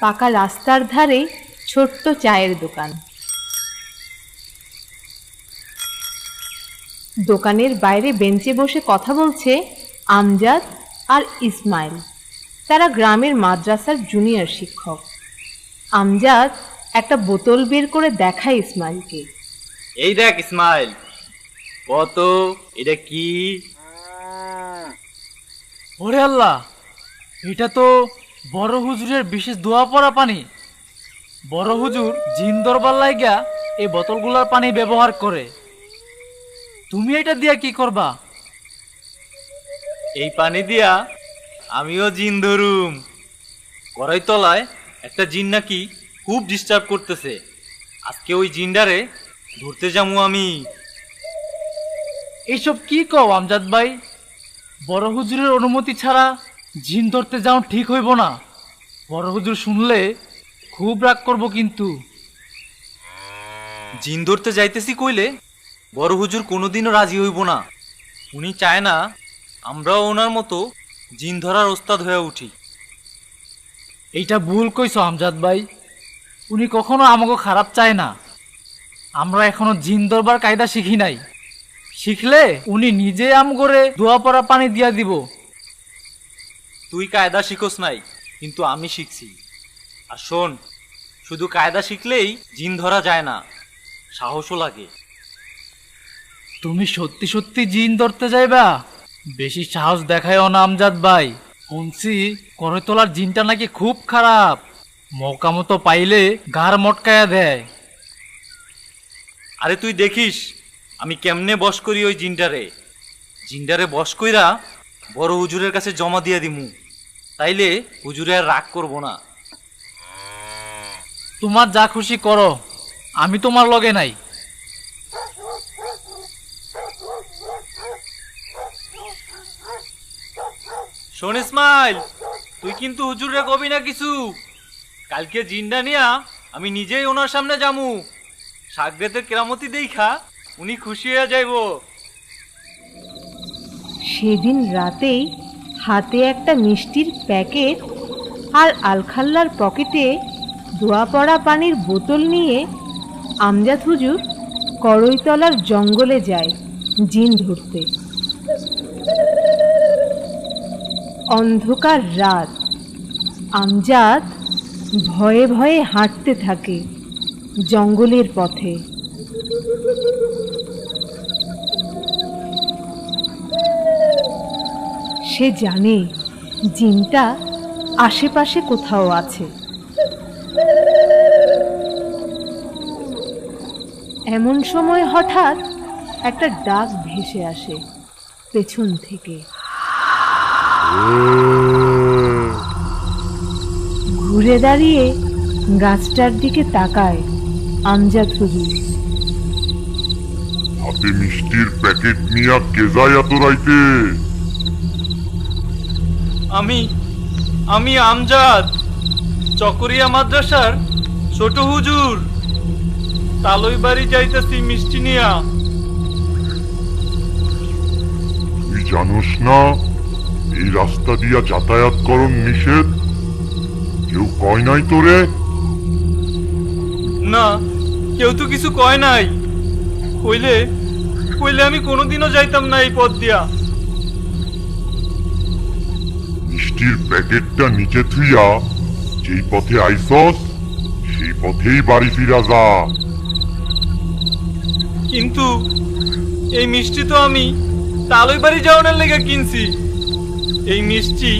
পাকা রাস্তার ধারে ছোট্ট চায়ের দোকান। দোকানের বাইরে বেঞ্চে বসে কথা বলছে আমজাদ আর ইসমাইল। তারা গ্রামের মাদ্রাসার জুনিয়র শিক্ষক। আমজাদ একটা বোতল বের করে দেখায় ইসমাইলকে। এই দেখ ইসমাইল কত এটা কি? ওরে আল্লাহ এটা তো বড় হুজুরের বিশেষ দোয়া পড়া পানি। বড় হুজুর জিন দরবার লাইগা এই বোতলগুলোর পানি ব্যবহার করে। তুমি এটা দিয়া কি করবা? এই পানি দিয়া আমিও জিন ধরুম। করাই তলায় একটা জিন নাকি খুব ডিস্টার্ব করতেছে। আজকে ওই জিনডারে ধরতে যাব আমি। এইসব কি কও আমজাদ ভাই? বড় হুজুরের অনুমতি ছাড়া জিন ধরতে যাও ঠিক হইব না। বড় হুজুর শুনলে খুব রাগ করব কিন্তু। জিন ধরতে যাইতেছি কইলে বড় হুজুর কোনোদিনও রাজি হইব না। উনি চায় না আমরাও ওনার মতো জিন ধরার ওস্তাদ হয়ে উঠি। এইটা ভুল কইছো আমজাদ ভাই। উনি কখনো আমাকে খারাপ চায় না। আমরা এখনও জিন ধরবার কায়দা শিখি নাই। শিখলে উনি নিজে আম করে দোয়া পড়া পানি দিয়া দিব। তুই কায়দা শিখোস নাই কিন্তু আমি শিখছি। আর শোন শুধু কায়দা শিখলেই জিন ধরা যায় না সাহসও লাগে। তুমি সত্যি সত্যি জিন ধরতে যাইবা? বেশি সাহস দেখায় না আমজাদ ভাই। শুনছি করে তোলার জিনটা নাকি খুব খারাপ। মৌকা মতো পাইলে গার মটকায়া দেয়। আরে তুই দেখিস আমি কেমনে বস করি ওই জিনটারে? জিনটারে বস কইরা বড় হুজুরের কাছে জমা দিয়ে দিমু। তাইলে হুজুরে আর রাগ করব না। তোমার যা খুশি করো আমি তোমার লগে নাই। শোন ইসমাইল তুই কিন্তু হুজুরে কবি না কিছু। কালকে জিনটা নিয়া আমি নিজেই ওনার সামনে যামু। সাগরেতের কেরামতি দেখা উনি খুশি হয়ে যাইব। সেদিন রাতেই হাতে একটা মিষ্টির প্যাকেট আর আলখাল্লার পকেটে দোয়া পড়া পানির বোতল নিয়ে আমজাদ হুজুর করইতলার জঙ্গলে যায় জিন ধরতে। অন্ধকার রাত। আমজাদ ভয়ে ভয়ে হাঁটতে থাকে জঙ্গলের পথে। সে জানে জিনটা আশেপাশে কোথাও আছে। এমন সময় হঠাৎ একটা ডাক ভেসে আসে পেছন থেকে। ঘুরে দাঁড়িয়ে গাছটার দিকে তাকায় আমজাদ হুজুর। হাতে মিষ্টির প্যাকেট নিয়া কে যায় এত রাইতে? আমি আমি আমজাদ চকরিয়া মাদ্রাসার ছোট হুজুর। তালই বাড়ি যাইতেছি মিষ্টি নিয়া। তুই জানোস না এই রাস্তা দিয়া যাতায়াত করন নিষেধ? কেউ কয় নাই তোরে? না কেউ তো কিছু কয় নাই। কইলে কইলে আমি কোনোদিনও যাইতাম না এই পথ দিয়া। মিষ্টির প্যাকেটটা নিচে থুইয়া যেই পথে আইসস সেই পথেই বাড়ি ফিরা যা। কিন্তু এই মিষ্টি তো আমি তালই বাড়ি যাওয়ার লেগে কিনছি। এই মিষ্টি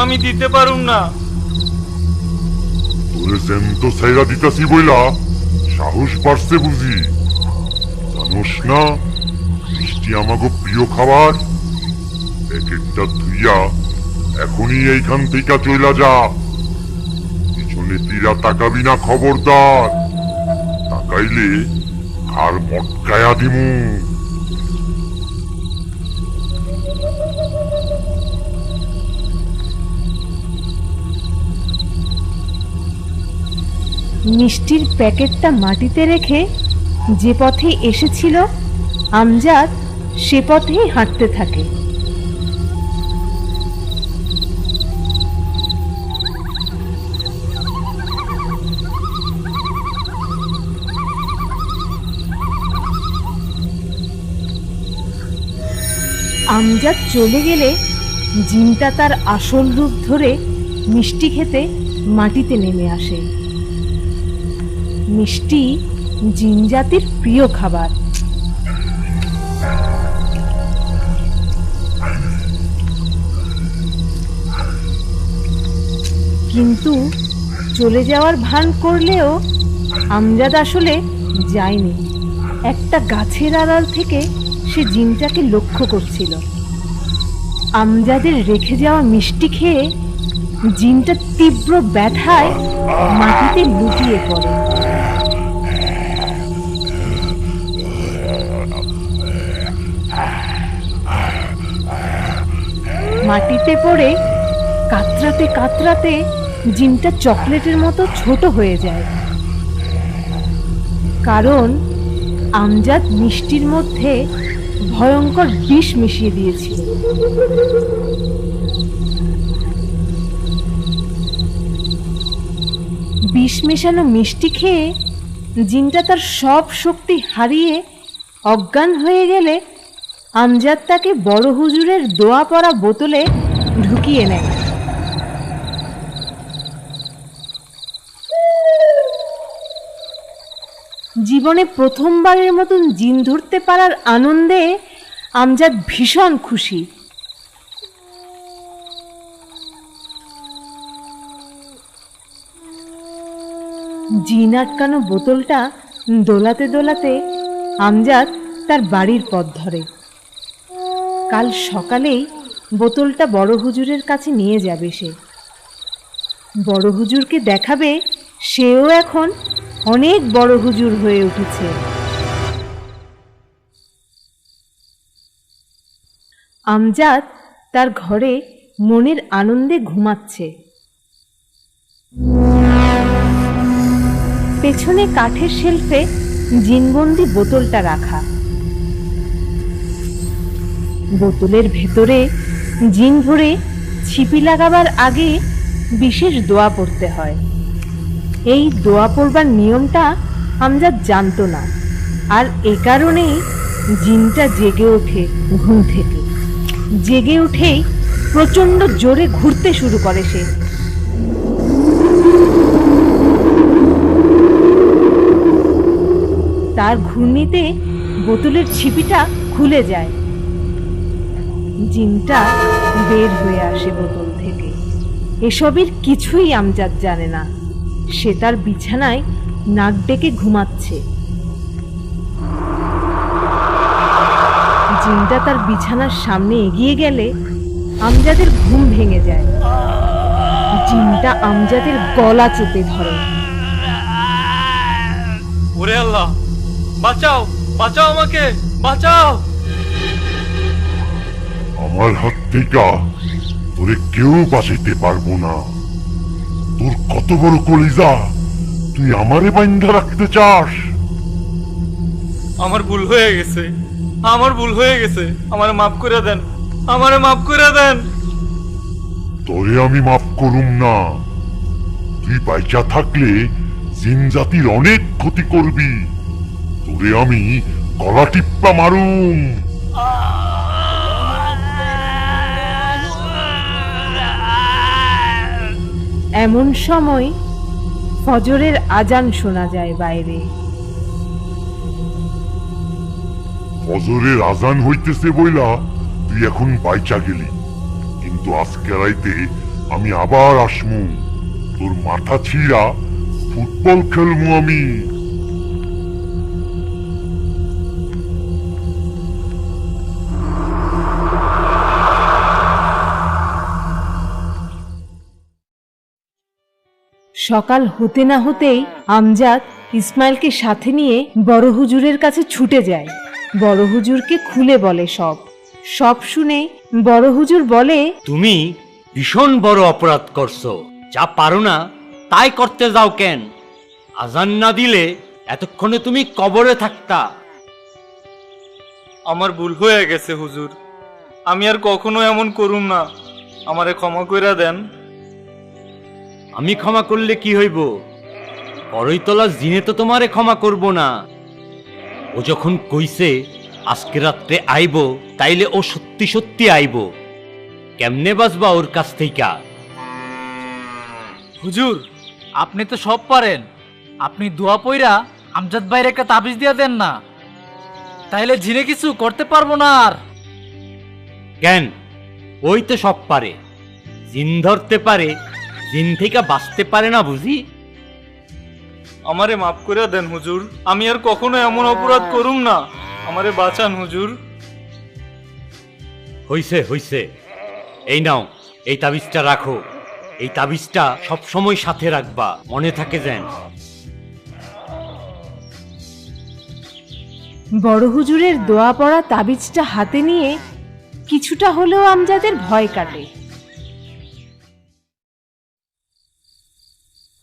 আমি দিতে পারুম না। তোরে সেন্ত সাইরা দিতাছি বইলা সাহস বাড়ছে বুঝি। জানোস না মিষ্টি আমাগো প্রিয় খাবার। প্যাকেটটা ধুইয়া এখনই এইখান থেকে চইলা যা। পিছনে তীরা তাকাবি না, খবরদার। তাকাইলে আর মটকায়া দিমু। মিষ্টির প্যাকেটটা মাটিতে রেখে যে পথে এসেছিল, আমজাদ সে পথেই হাঁটতে থাকে। আমজাদ চলে গেলে জিনটা তার আসল রূপ ধরে মিষ্টি খেতে মাটিতে নেমে আসে। মিষ্টি জিন জাতির প্রিয় খাবার। কিন্তু চলে যাওয়ার ভান করলেও আমজাদ আসলে যায়নি। একটা গাছের আড়াল থেকে সে জিনটাকে লক্ষ্য করছিল। আমজাদের রেখে যাওয়া মিষ্টি খেয়ে জিনটা তীব্র ব্যথায় মাটিতে লুটিয়ে পড়ে। মাটিতে পড়ে কাতরাতে কাতরাতে জিনটা চকলেটের মতো ছোট হয়ে যায়। কারণ আমজাদ মিষ্টির মধ্যে ভয়ঙ্কর বিষ মিশিয়ে দিয়েছি বিষ মেশানো মিষ্টি খেয়ে জিনটা তার সব শক্তি হারিয়ে অজ্ঞান হয়ে গেলে আমজাদ তাকে বড় হুজুরের দোয়া পড়া বোতলে ঢুকিয়ে নেয়। জীবনে প্রথমবারের মতন জিন ধরতে পারার আনন্দে আমজাদ ভীষণ খুশি। জিন আটকানো বোতলটা দোলাতে দোলাতে আমজাদ তার বাড়ির পথ ধরে। কাল সকালেই বোতলটা বড় হুজুরের কাছে নিয়ে যাবে সে। বড় হুজুরকে দেখাবে সেও এখন অনেক বড় হুজুর হয়ে উঠেছে। আমজাদ তার ঘরে মনের আনন্দে ঘুমাচ্ছে। পেছনে কাঠের শেলফে জিনবন্দি বোতলটা রাখা। বোতলের ভেতরে জিন ভরে ছিপি লাগাবার আগে বিশেষ দোয়া পড়তে হয়। এই দোয়া পড়বার নিয়মটা আমজাদ জানতো না। আর এ কারণেই জিনটা জেগে ওঠে ঘুম থেকে। জেগে উঠেই প্রচণ্ড জোরে ঘুরতে শুরু করে সে। তার ঘূর্ণিতে বোতলের ছিপিটা খুলে যায়। জিনটা বের হয়ে আসে বোতল থেকে। এসবের কিছুই আমজাদ জানে না। সে তার বিছানায় নাক ডেকে ঘুমাচ্ছে। জিনটা তার বিছানার সামনে এগিয়ে গেলে আমজাদের ঘুম ভেঙে যায়। জিনটা আমজাদের গলা চেপে ধরে। ওরে আল্লাহ বাঁচাও বাঁচাও আমাকে বাঁচাও। আমার হাত থেকে তোরে কেউ বাঁচাইতে পারব না। তোর কত বড় কলিজা? তুই আমারে বাইন্ধা রাখতে চাস? আমার ভুল হয়ে গেছে। আমার ভুল হয়ে গেছে। আমারে মাফ করে দেন। আমারে মাফ করে দেন। তোরে আমি মাফ করুম না। তুই বাইচা থাকলে জিন জাতির অনেক ক্ষতি করবি। তোরে আমি গলা টিপ্পা মারুম। এমন সময় ফজরের আজান শোনা যায় বাইরে। ফজরের আজান হইতেছে বইলা তুই এখন বাইচা গেলি। কিন্তু আজকে রাইতে আমি আবার আসমু। তোর মাথা ছিঁড়া ফুটবল খেলমু আমি। সকাল হতে না হতেই আমজাদ ইসমাইলকে সাথে নিয়ে বড় হুজুরের কাছে ছুটে যায়। বড় হুজুরকে খুলে বলে সব। সব শুনে বড় হুজুর বলে তুমি ভীষণ বড় অপরাধ করছ। যা পারো না তাই করতে যাও কেন? আজান না দিলে এতক্ষণে তুমি কবরে থাকতা। আমার ভুল হয়ে গেছে হুজুর। আমি আর কখনো এমন করুম না। আমারে ক্ষমা কইরা দেন। আমি ক্ষমা করলে কি হইব? বড়ই তলা জিনে তো তোমারে ক্ষমা করব না। ও যখন কইছে আজকে রাত্রে আইব তাইলে ও সত্যি সত্যি আইব। কেমনে বাঁচবা ওর কাছ থেকে হুজুর আপনি তো সব পারেন। আপনি দোয়া পইরা আমজাদ ভাইয়ের একটা তাবিজ দিয়া দেন না। তাইলে জিনে কিছু করতে পারব না আর। কেন? ওই তো সব পারে। জিন ধরতে পারে জিন থেকে বাঁচতে পারে না বুঝি? আমারে মাফ করে দেন হুজুর। আমি আর কখনো এমন অপরাধ করুম না। আমারে বাঁচান হুজুর। হইছে হইছে। এই নাও এই তাবিজটা রাখো। এই তাবিজটা সব সময় সাথে রাখবা মনে থাকে যেন। বড় হুজুরের দোয়া পড়া তাবিজটা হাতে নিয়ে কিছুটা হলেও আমজাদের ভয় কাটে।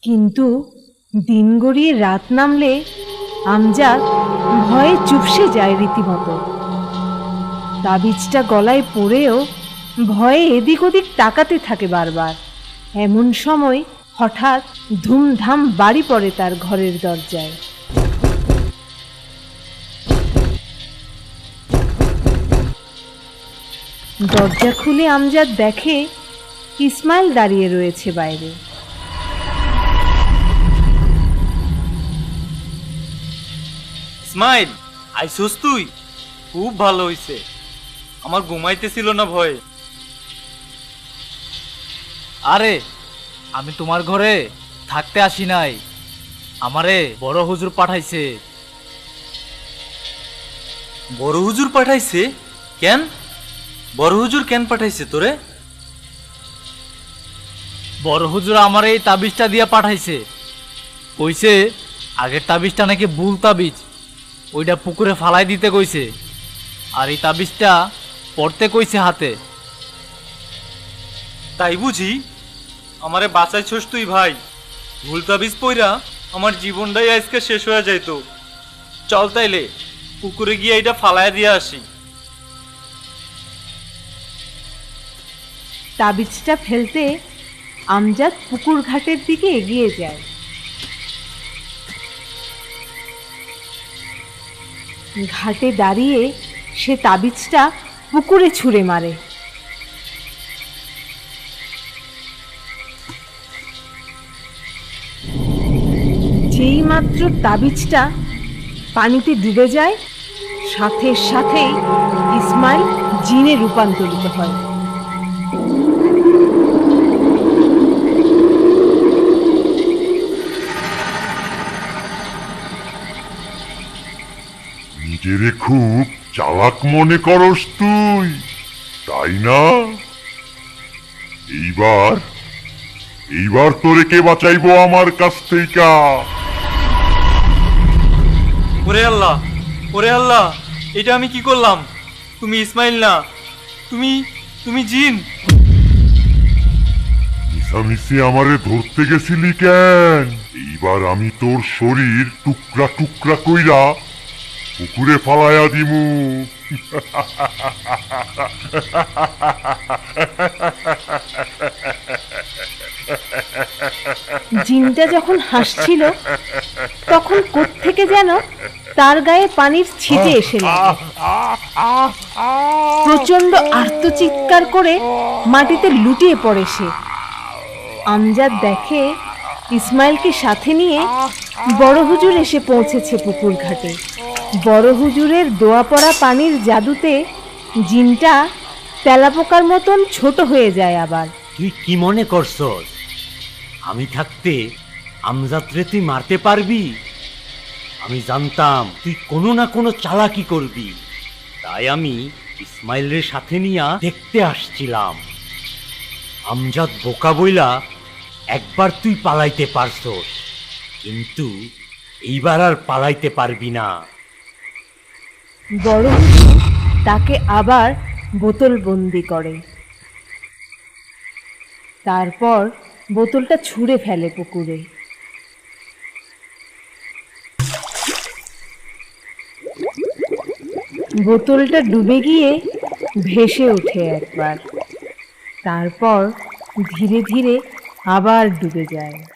কিন্তু দিন গড়িয়ে রাত নামলে আমজাদ ভয়ে চুপসে যায় রীতিমতো। তাবিজটা গলায় পড়েও ভয়ে এদিক ওদিক তাকাতে থাকে বারবার। এমন সময় হঠাৎ ধুমধাম বাড়ি পড়ে তার ঘরের দরজায়। দরজা খুলে আমজাদ দেখে ইসমাইল দাঁড়িয়ে রয়েছে বাইরে। স্মাইল আইসুস তুই? খুব ভালো হইছে। আমার ঘুমাইতে ছিল না ভয়ে। আরে আমি তোমার ঘরে থাকতে আসি নাই। আমারে বড় হুজুর পাঠাইছে। বড় হুজুর পাঠাইছে? কেন? বড় হুজুর কেন পাঠাইছে তোরে? বড় হুজুর আমার এই তাবিজটা দিয়ে পাঠাইছে। কইছে আগের তাবিজটা নাকি ভুল তাবিজ। ওইটা পুকুরে ফালাই দিতে কইছে। আর এই তাবিজটা পড়তে কইছে হাতে। তাই বুঝি? আমারে বাঁচাইছস তুই ভাই। ভুল তাবিজ পইরা আমার জীবনটাই আজকে শেষ হয়ে যাইতো। চল তাইলে পুকুরে গিয়ে এটা ফালায় দিয়ে আসি। তাবিজটা ফেলতে আমজাদ পুকুর ঘাটের দিকে এগিয়ে যায়। ঘাটে দাঁড়িয়ে সে তাবিজটা পুকুরে ছুঁড়ে মারে। যেই মাত্র তাবিজটা পানিতে ডুবে যায়, সাথে সাথেই ইসমাইল জিনে রূপান্তরিত হয়। নিজেরে খুব চালাক মনে করস তুই তাই না? এইবার এইবার তোরে কে বাঁচাইবো আমার কাছ থেকে? ওরে আল্লাহ ওরে আল্লাহ এটা আমি কি করলাম? তুমি ইসমাইল না তুমি তুমি জিন। মিশামিশি আমারে ধরতে গেছিলি কেন? এইবার আমি তোর শরীর টুকরা টুকরা কইরা পুকুরে ফালাইয়া দিমু। জিনটা যখন হাসছিল, তখন কোত্থেকে যেন তার গায়ে পানির ছিটে এসে প্রচণ্ড আর্তচিৎকার করে মাটিতে লুটিয়ে পড়ে সে। আমজাদ দেখে ইসমাইলকে সাথে নিয়ে বড় হুজুর এসে পৌঁছেছে পুকুর ঘাটে। বড় হুজুরের দোয়া পড়া পানির জাদুতে জিনটা তেলাপোকার মতন ছোট হয়ে যায় আবার। তুই কি মনে করছস? আমি থাকতে আমজাত্রে তুই মারতে পারবি? আমি জানতাম তুই কোনো না কোনো চালাকি করবি। তাই আমি ইসমাইলের সাথে নিয়া দেখতে আসছিলাম। আমজাদ বোকা বইলা একবার তুই পালাইতে পারছস, কিন্তু এইবার আর পালাইতে পারবি না। বড় তাকে আবার বোতলবন্দি করে। তারপর বোতলটা ছুঁড়ে ফেলে পুকুরে। বোতলটা ডুবে গিয়ে ভেসে ওঠে একবার। তারপর ধীরে ধীরে আবার ডুবে যায়।